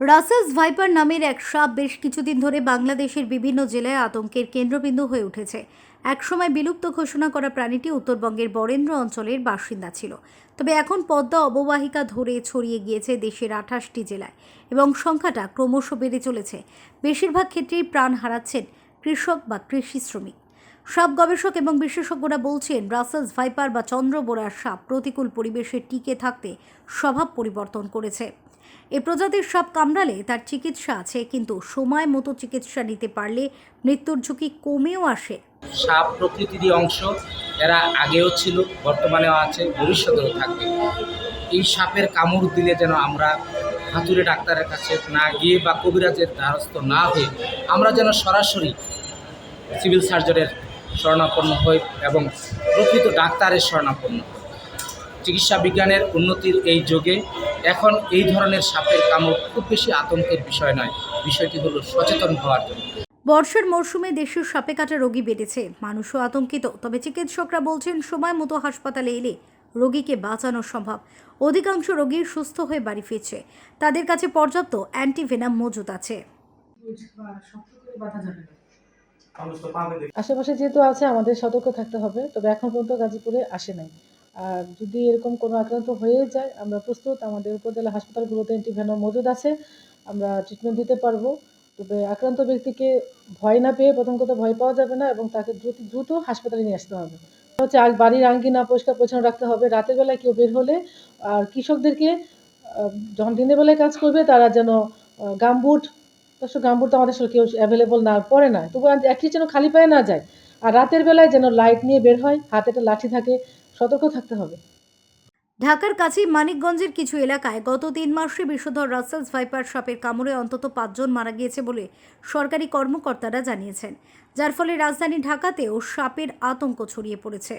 Russell's viper নামের এক সাপ বেশ কিছুদিন ধরে বাংলাদেশের বিভিন্ন জেলায় আতঙ্কের কেন্দ্রবিন্দু হয়ে উঠেছে। একসময় বিলুপ্ত ঘোষণা করা প্রাণীটি উত্তরবঙ্গের বরেন্দ্র অঞ্চলের বাসিন্দা ছিল। তবে এখন পদ্মা অববাহিকা ধরে ছড়িয়ে গিয়েছে দেশের আঠাশটি জেলায় এবং সংখ্যাটা ক্রমশ বেড়ে চলেছে। বেশিরভাগ ক্ষেত্রেই প্রাণ হারাচ্ছেন কৃষক বা কৃষি শ্রমিক। সাপ গবেষক এবং বিশেষজ্ঞরা বলছেন ব্রাসেলস ভাইপার বা চন্দ্রবোড়ার সাপ প্রতিকূল পরিবেশে টিকে থাকতে স্বভাব পরিবর্তন করেছে। এ প্রজাতির সাপ কামড়ালে তার চিকিৎসা আছে, কিন্তু সময় মতো চিকিৎসা নিতে পারলে মৃত্যুর ঝুঁকি কমেও আসে। সাপ প্রকৃতির অংশ, এরা আগেও ছিল, বর্তমানেও আছে, ভবিষ্যতেও থাকবে। এই সাপের কামড় দিলে যেন আমরা হাতুড়ে ডাক্তারের কাছে না গিয়ে বা কবিরাজের দ্বারস্থ না হয়ে আমরা যেন সরাসরি সিভিল সার্জনের শরণাপন্ন হই এবং প্রকৃত ডাক্তারের শরণাপন্ন। হই চিকিৎসা বিজ্ঞানের উন্নতির এই যুগে এখন এই ধরনের সাপের কামড় খুব বেশি আতঙ্কের বিষয় নয় বিষয়টি হলো সচেতন হওয়ার জন্য। বর্ষার মরশুমে দেশের সাপে কাটা রোগী বেড়েছে। মানুষও আতঙ্কিত তবে চিকিৎসকরা বলছেন সময় মতো হাসপাতালে এলে রোগীকে বাঁচানো সম্ভব। অধিকাংশ রোগী সুস্থ হয়ে বাড়ি ফিরছে। তাদের কাছে পর্যাপ্ত অ্যান্টিভেনাম মজুদ আছে। আশেপাশে যেহেতু আছে, আমাদের সতর্ক থাকতে হবে, তবে এখন পর্যন্ত গাজীপুরে আসে নাই। আর যদি এরকম কোনো আক্রান্ত হয়ে যায়, আমরা প্রস্তুত। আমাদের উপজেলা হাসপাতালগুলোতে অ্যান্টিভেনম মজুদ আছে, আমরা ট্রিটমেন্ট দিতে পারব। তবে আক্রান্ত ব্যক্তিকে ভয় না পেয়ে প্রথম কথা ভয় পাওয়া যাবে না এবং তাকে দ্রুত দ্রুত হাসপাতালে নিয়ে আসতে হবে। হচ্ছে আর বাড়ির আঙ্গিনা পরিষ্কার পরিচ্ছন্ন রাখতে হবে। রাতের বেলায় কেউ বের হলে আর কৃষকদেরকে যখন দিনের বেলায় কাজ করবে, তারা যেন গামবুট অবশ্য গামবুট তো আমাদের আসলে কেউ অ্যাভেলেবল না, পড়ে না। তবু অ্যাটলিস্ট যেন খালি পায়ে না যায়, আর রাতের বেলায় যেন লাইট নিয়ে বের হয়, হাতে একটা লাঠি থাকে, সতর্ক থাকতে হবে। ঢাকার কাছেই মানিকগঞ্জের কিছু এলাকায় গত তিন মাসে বিষধর রাসেলস ভাইপার সাপের কামড়ে অন্তত পাঁচজন মারা গিয়েছে বলে সরকারি কর্মকর্তারা জানিয়েছেন, যার ফলে রাজধানী ঢাকাতেও সাপের আতঙ্ক ছড়িয়ে পড়েছে।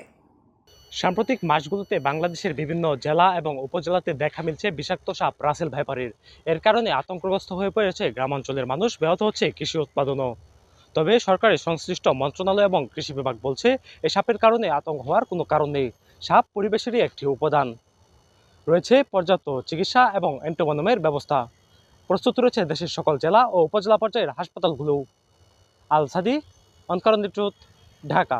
সাম্প্রতিক মাসগুলোতে বাংলাদেশের বিভিন্ন জেলা এবং উপজেলাতে দেখা মিলছে বিষাক্ত সাপ রাসেল ভাইপারের। এর কারণে আতঙ্কগ্রস্ত হয়ে পড়েছে গ্রামাঞ্চলের মানুষ, ব্যাহত হচ্ছে কৃষি উৎপাদনও। তবে সরকারের সংশ্লিষ্ট মন্ত্রণালয় এবং কৃষি বিভাগ বলছে এই সাপের কারণে আতঙ্ক হওয়ার কোনো কারণ নেই। সাপ পরিবেশেরই একটি উপাদান। রয়েছে পর্যাপ্ত চিকিৎসা এবং অ্যান্টোমনমের ব্যবস্থা। প্রস্তুত রয়েছে দেশের সকল জেলা ও উপজেলা পর্যায়ের হাসপাতালগুলো আল সাদি, অনকারণ ঢাকা।